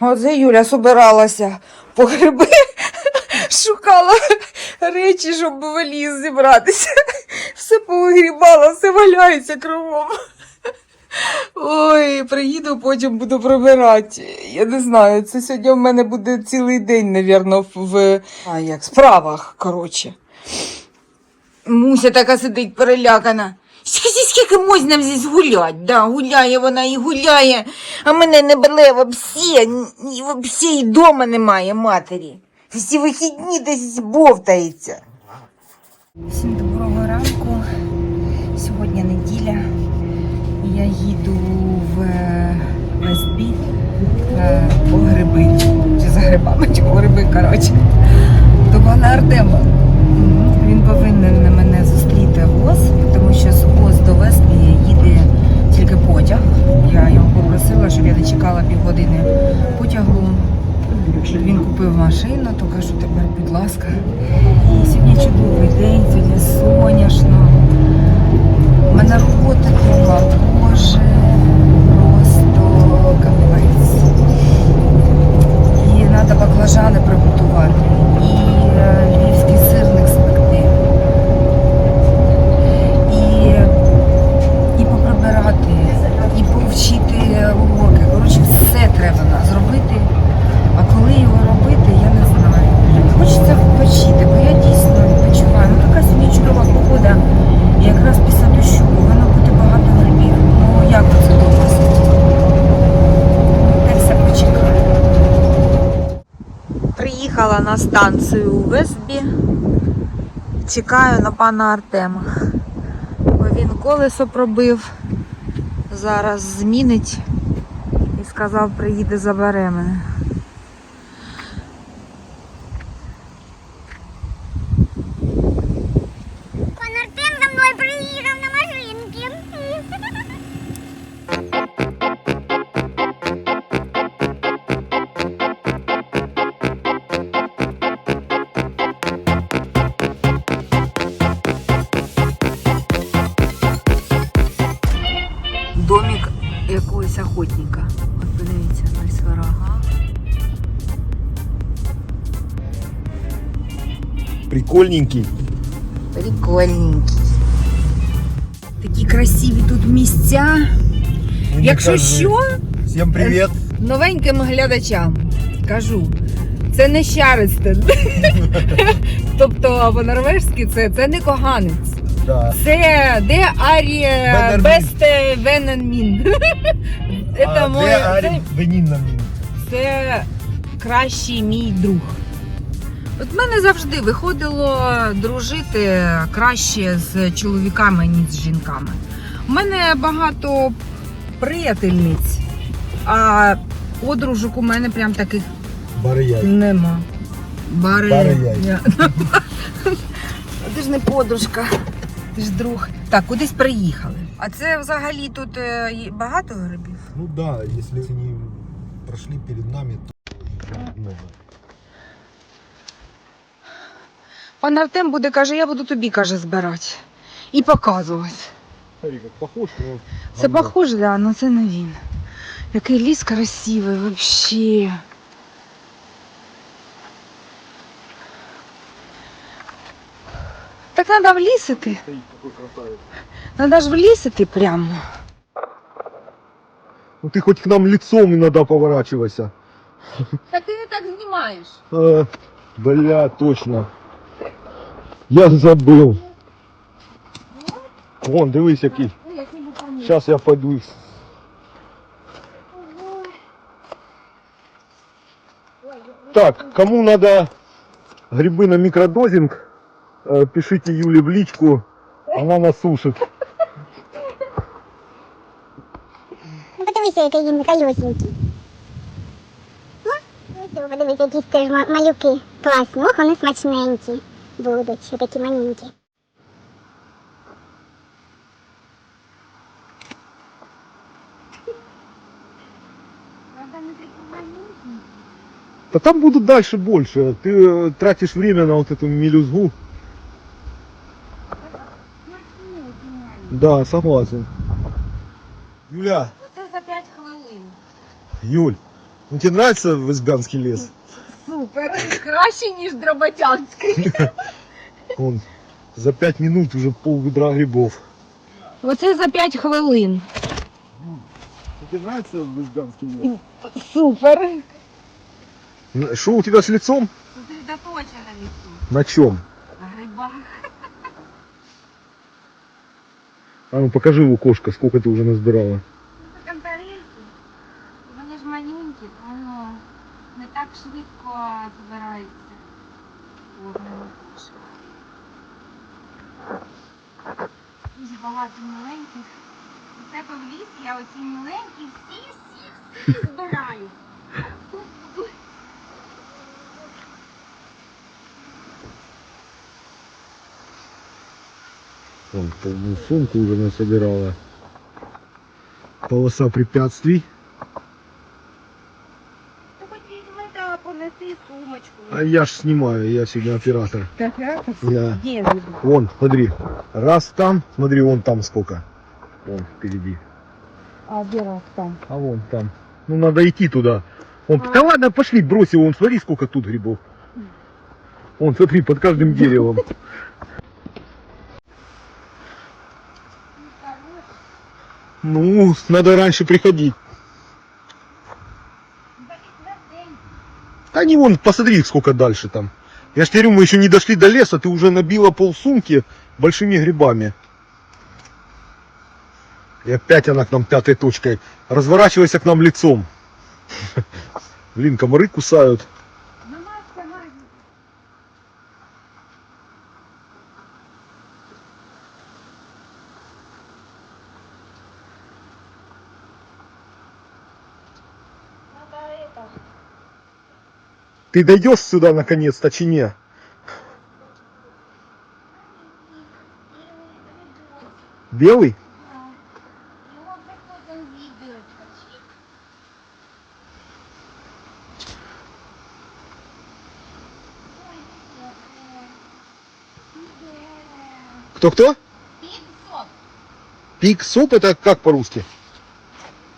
Оце Юля собиралася по гриби, шукала речі, щоб в валіз зібратися. Все повигрібала, все валяється кругом. Ой, приїду, потім буду прибирати. Я не знаю, це сьогодні в мене буде цілий день, навірно, в а, як, справах, коротше. Муся така сидить перелякана. Скажи, скільки можна здесь гулять? Да, гуляє вона і гуляє, а мене не бере вообще, ні, вообще і дома немає матері. Всі вихідні десь бовтається. Всім доброго ранку. Сьогодні неділя. Я їду в е, Вестбі е, по гриби. Чи за грибами, чи по гриби, коротше. До пана Артема. Він повинен на мене зустріти ВОЗ, тому що з ВОЗ до Вестбі їде тільки потяг. Я його попросила, щоб я не чекала півгодини потягу. Він купив машину, то кажу, тепер, будь ласка. Сьогодні чудовий день, сьогодні соняшно. У мене робота вдома, боже, просто капець. Станцію у Весбі. Чекаю на пана Артема. Бо він колесо пробив. Зараз змінить і сказав, приїде забере мене. Прикольненький. Прикольненький. Такі красиві тут місця. Якщо кажется, що, Всем привет. новеньким глядачам кажу, це не Щаристен. тобто по-норвежськи це, це не коганець. Да. Це де Арі Бесте Вененмін. Це кращий мій друг. От мене завжди виходило дружити краще з чоловіками, ніж з жінками. У мене багато приятельниць, а подружок у мене прям таких Барияй. нема. Бари. Барияй. Ти ж не подружка, ти ж друг. Так, кудись приїхали. А це взагалі тут е, є багато грибів? Ну да, если они прошли перед нами, то много. Пан Артем буде, каже, я буду тобі, каже, збирати. І показувати. Похож, но... Це похоже, да, але це не він. Який ліс красивий вообще. Так треба в ліс іти. Треба ж в ліс іти прямо. Ну ты хоть к нам лицом иногда поворачивайся. Так ти не так знімаєш. А, бля, точно. Я забыл. Вон, дивись який. Сейчас я пойду их. Так, кому надо грибы на микродозинг, э, пишите Юле в личку, она насушит. Ну, Подивися, який він колюсенький. О, ось, Подивися, якісь теж ма- малюки. Класні. Ох, вони смачненькі будуть, ще такі маленькі. Да там будут дальше больше. Ты э, тратишь время на вот эту мелюзгу. Да, согласен. Юля, Це за 5 хвилин. Юль, Ну, тебе нравится Визганский лес? Супер. Краще, ніж Дроботянський. Он за 5 минут уже пол ведра грибов. Оце за 5 хвилин. Тебе нравится Визганский лес? Супер. Что у тебя с лицом? Сосредоточена лісу. На чем? На грибах. А ну покажи у кошка, сколько ты уже назбирала. швидко збирається. Кожного кошика. Дуже багато маленьких. У тебе в ліс я оці маленькі всі, всі, всі збираю. Вон полную сумку уже насобирала. Полоса препятствий. А я ж снимаю, я сегодня оператор. Так, я Я. Вон, смотри. Раз там, смотри, вон там сколько. Вон впереди. А де там? А вон там. Ну надо идти туда. Вон, А. Да ладно, пошли, брось его, вон, смотри, сколько тут грибов. Вон, смотри, под каждым деревом. Ну, надо раньше приходить. Да не вон, посмотри, сколько дальше там. Я ж говорю, мы еще не дошли до леса, ты уже набила полсумки большими грибами. И опять она к нам пятой точкой. Разворачивайся к нам лицом. Блин, комары кусают. Ты дойдешь сюда наконец-то, чи не? Белый? Його приходимо відео. Кто-кто? Піксоп. Пик суп это как по-русски?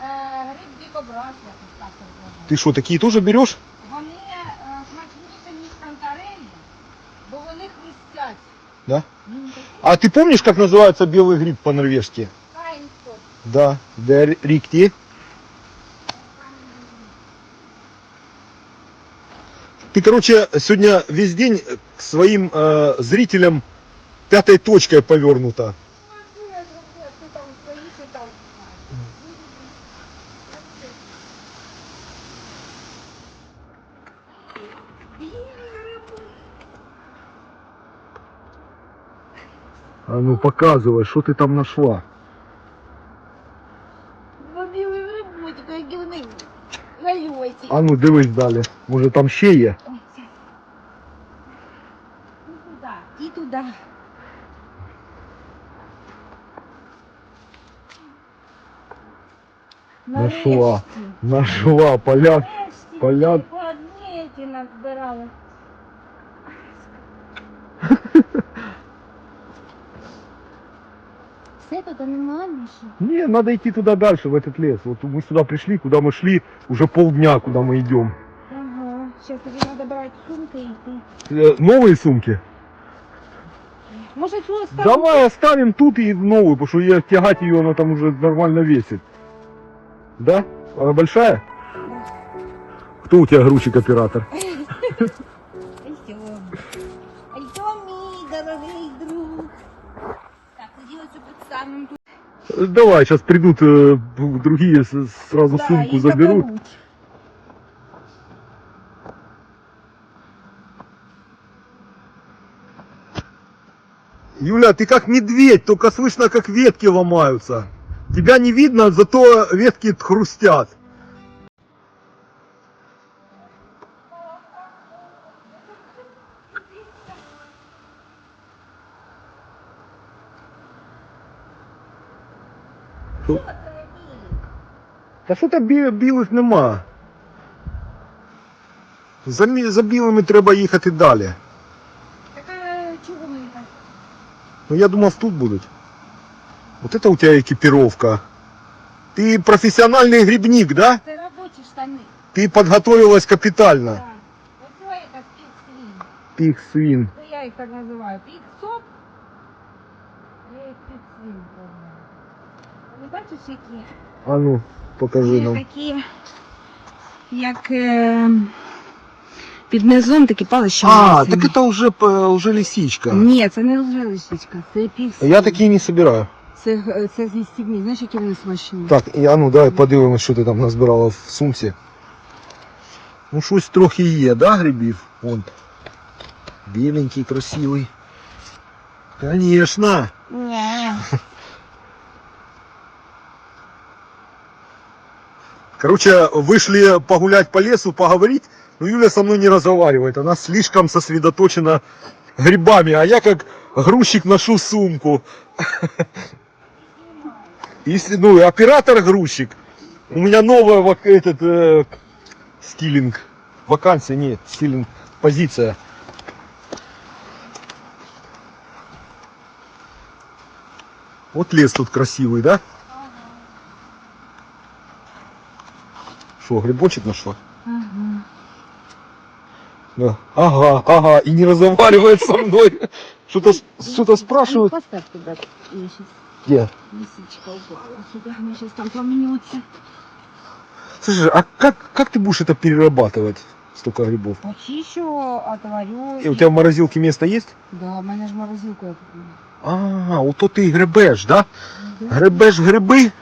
Гриб дикобраз, якось так називається. Ты что, такие тоже берешь? Да? А ты помнишь, как называется белый гриб по-норвежски? Да, der riktig. Ты, короче, сегодня весь день к своим э, зрителям пятой точкой повернута. Ти там стоїш і там. А ну показывай, что ты там нашла. Білий грибочок, які вони гальоті. А ну дивись далі. Може там ще є? І туди, і туди. Нашла. Нашла поляк. Нарешті, Поляк. Все тут немає більше. Не, надо идти туда дальше, в этот лес. Вот мы сюда пришли, куда мы шли, уже полдня, куда мы идем. Ага, зараз тобі треба брати сумки і йти. Э, новые сумки? Може цю оставити? Давай оставим тут и новую, потому что я тягать ее, она там уже нормально весит. Да? Она большая? Кто у тебя грузчик Давай, сейчас придут э, другие, с- сразу Да, сумку і заберут. заберуть. Юля, ты как медведь, только слышно, как ветки ломаются. Тебя не видно, зато ветки хрустят. Та що там бі- білих нема? За, мі- за білими треба їхати далі. Так а чого вони так? Ну я думав тут будуть. Вот это у тебя экипировка. Ты профессиональный грибник, да? Це робочі штани. Ты подготовилась капитально. Оце яка пік-свін. Пик свин. Це я їх так називаю. Пік-соп. Я їх Пік-свін. Бачиш, які? А ну, покажи Є нам. такі, як е, під низом такі палища. А, так это уже, п- уже лисичка. Ні, це не вже лисичка, це пік-свін. Я такие не собираю. Це, г- це зі стібні, знаєш, які вони смачні? Так, і, а ну давай подивимось, що ти там назбирала в сумці. Ну щось трохи є, да, грибів? Вон. Біленький, красивий. Конечно. Ні. Короче, вышли погулять по лесу, поговорить, но Юля со мной не разговаривает. Она слишком сосредоточена грибами, а я как грузчик ношу сумку. Если, ну, оператор-грузчик. У меня новая вак- этот э, стилинг. Вакансия, нет, стилинг, позиция. Вот лес тут красивый, да? Что, грибочек нашла? Ага. Да. Ага, ага, и не разговаривает со мной. Что-то что-то спрашивают. Поставь туда. Я сейчас Где? лисичка упала сюда. Она сейчас там помнется. Слушай, а как, как ты будешь это перерабатывать? Столько грибов. Почищу, отварю. И у тебя в морозилке место есть? Да, в мене ж морозилку я купила. А, ото ти і гребеш, да? Гребеш гриби?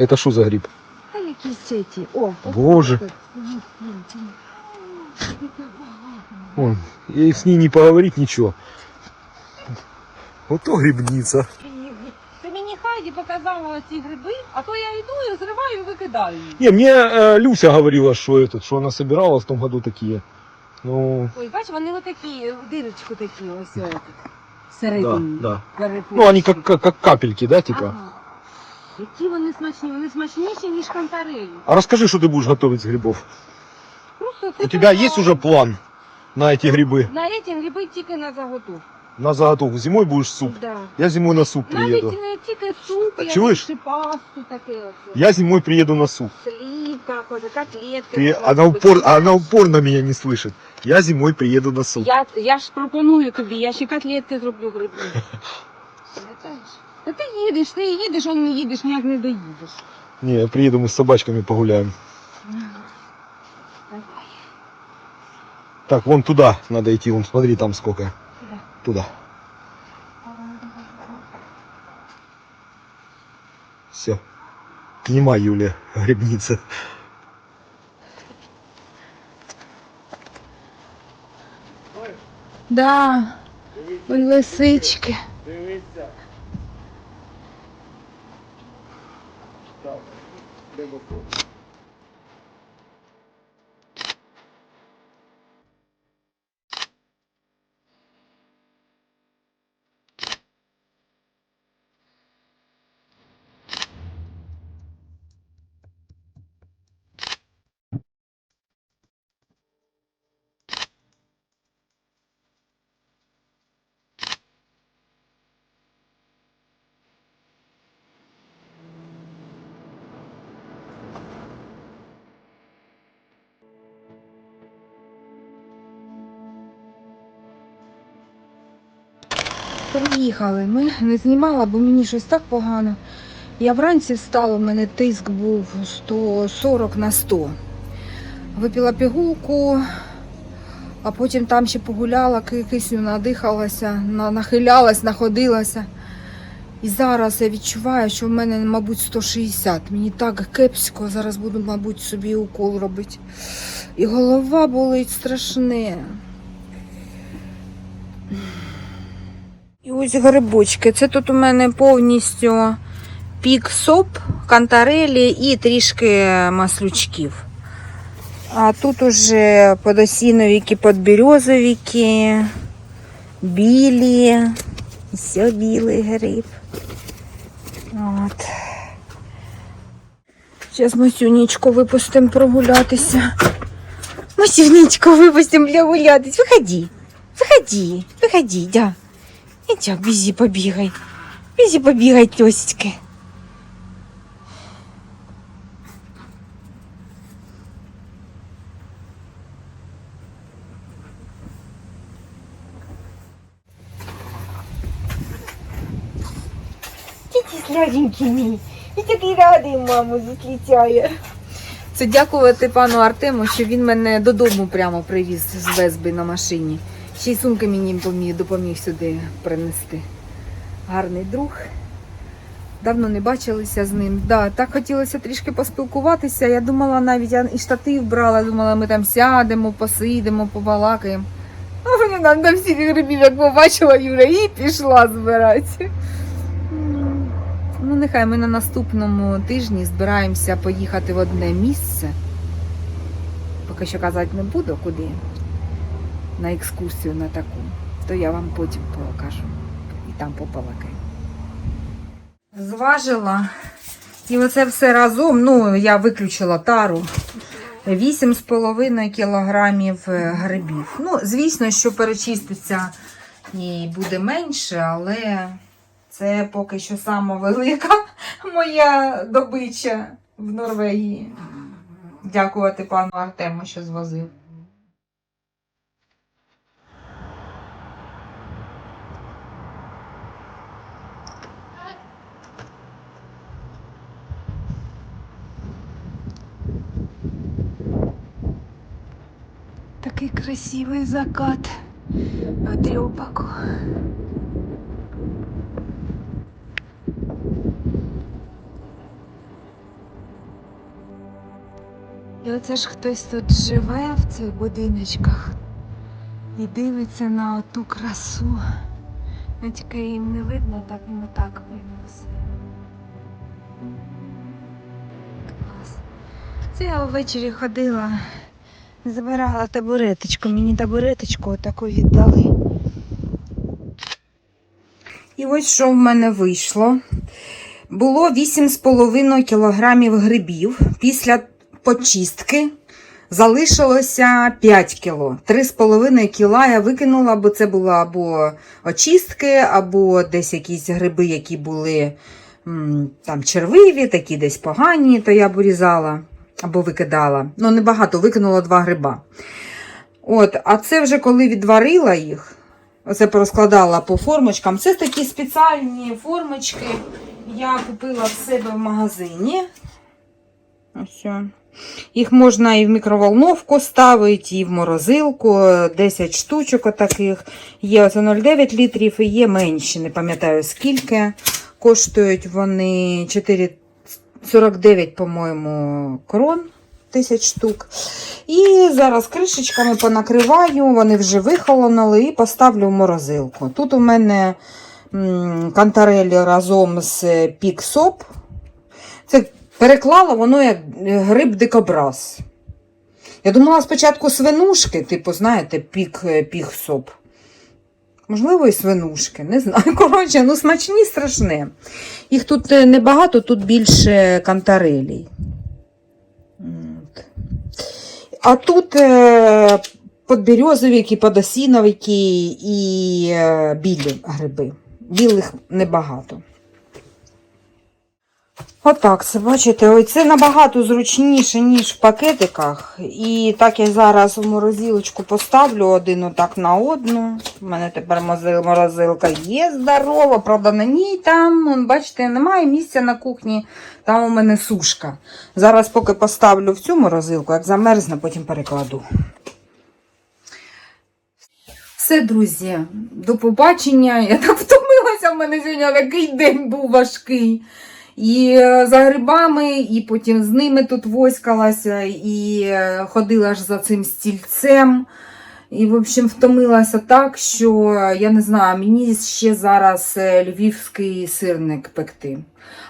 Это что за гриб? А якісь ці. О, Боже. Вон, и с ней не поговорить ничего. Вот то грибница. Ти мені Хайді показала ці гриби, а то я йду і зриваю і викидаю. їх. Не, мне э, Люся говорила, что этот, что она собирала в том году такие. Ну, Ой, бач, вони отакі, в дирочку такі, ось отак. да, Всередині. да. перепустять. Ну, они как, как, как капельки, да, типа? Ага. Які вони смачні, вони смачніші, ніж кантарелі. А расскажи, что ты будешь готовить с грибов. Просто ти У тебя просто есть уже план на эти грибы? На ці гриби тільки на заготовку. На заготовку. Зимой будешь суп. Да. Я зимой на суп Навіть приеду. не тільки суп, А я чуєш? ще пасту таке. оце. Я зимой приеду на суп. Слівка, хоч, котлетки. Ты, можна она, робити. упор, она упорно меня не слышит. Я зимой приеду на суп. Я, я ж пропоную тобі, я ще котлетки зроблю грибні. Пам'ятаєш? Та ти їдеш, ти їдеш, а не їдеш, ніяк не доїдеш. Не, я приеду, мы с собачками погуляем. Давай. Так, вон туда надо идти, вон смотри там сколько. Куда? Туда. Все. Нема Юля, грибница. Да, ой, Bebocô. Приїхали. Ми не знімала, бо мені щось так погано. Я вранці встала, у мене тиск був 140 на 100. Випила пігулку, а потім там ще погуляла, кисню надихалася, на- нахилялась, находилася. І зараз я відчуваю, що в мене, мабуть, 160. Мені так кепсько, зараз буду, мабуть, собі укол робити. І голова болить страшне. Ось грибочки. Це тут у мене повністю пік соп, кантарелі і трішки маслючків. А тут уже подосіновики, подберезовики, білі. Все білий гриб. От. Зараз Масюнечку випустимо прогулятися. Масюнечку випустимо прогулятись. Виходи. Виходи. Виходи, да. Ідя, візі побігай. Візі побігай, тьосечки. Сладенький мій. І такий радий маму зустрічає. Це дякувати пану Артему, що він мене додому прямо привіз з весби на машині. Ще й сумки мені допоміг сюди принести. Гарний друг. Давно не бачилися з ним. Да, так хотілося трішки поспілкуватися. Я думала, навіть я і штатив брала, думала, ми там сядемо, посидимо, побалакаємо. А мені нам на всіх грибів, як побачила Юля, і пішла збирати. Ну, нехай ми на наступному тижні збираємося поїхати в одне місце. Поки що казати не буду, куди. На екскурсію на таку. То я вам потім покажу. І там побалакаю. Зважила. І оце все разом, ну, я виключила тару. 8,5 кілограмів е, грибів. Ну, звісно, що перечиститься і буде менше, але це поки що сама велика моя добича в Норвегії. Дякувати пану Артему, що звозив. Такий красивий закат в трьопаку. І оце ж хтось тут живе в цих будиночках і дивиться на оту красу. Ну, їм не видно, так і не так видно все. Клас. Це я ввечері ходила, забирала табуреточку. Мені табуреточку таку віддали. І ось що в мене вийшло. Було 8,5 кілограмів грибів. Після почистки залишилося 5 кіло. 3,5 кіла я викинула, бо це були або очистки, або десь якісь гриби, які були там червиві, такі десь погані, то я б урізала або викидала. Ну, небагато, викинула два гриба. От, а це вже коли відварила їх, оце порозкладала по формочкам. Це такі спеціальні формочки. Я купила в себе в магазині. Ось. Їх можна і в мікроволновку ставити, і в морозилку. 10 штучок отаких. Є оце 0,9 літрів і є менші, не пам'ятаю скільки. Коштують вони 4,49, по-моєму, крон. Тисяч штук. І зараз кришечками понакриваю, вони вже вихолонули і поставлю в морозилку. Тут у мене м, кантарелі разом з піксоп. Це переклала воно як гриб дикобраз. Я думала спочатку свинушки, типу, знаєте, пік, піксоп. Можливо, і свинушки, не знаю. Коротше, ну смачні страшне. Їх тут е, небагато, тут більше кантарелій. А тут е, подберезовики, подосіновики і е, білі гриби. Білих небагато. Отак, це бачите, ой, це набагато зручніше, ніж в пакетиках. І так я зараз в морозилочку поставлю один отак на одну. У мене тепер морозилка є здорова, правда, на ній там, бачите, немає місця на кухні, там у мене сушка. Зараз поки поставлю в цю морозилку, як замерзне, потім перекладу. Все, друзі, до побачення. Я так втомилася, в мене сьогодні такий день був важкий. І е, за грибами, і потім з ними тут воськалася, і е, ходила ж за цим стільцем. І, в общем, втомилася так, що я не знаю, мені ще зараз е, львівський сирник пекти.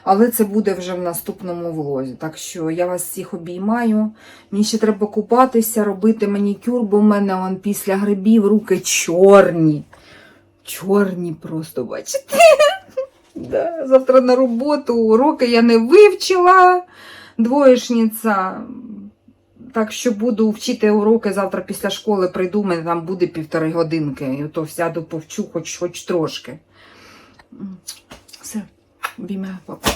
Але це буде вже в наступному влозі. Так що я вас всіх обіймаю. Мені ще треба купатися, робити манікюр, бо в мене он, після грибів руки чорні. Чорні просто, бачите? Да, завтра на роботу уроки я не вивчила. Двоєшниця. Так що буду вчити уроки завтра після школи прийду, мене там буде півтори годинки. І то сяду повчу хоч, хоч трошки. Все, обіймаю папа.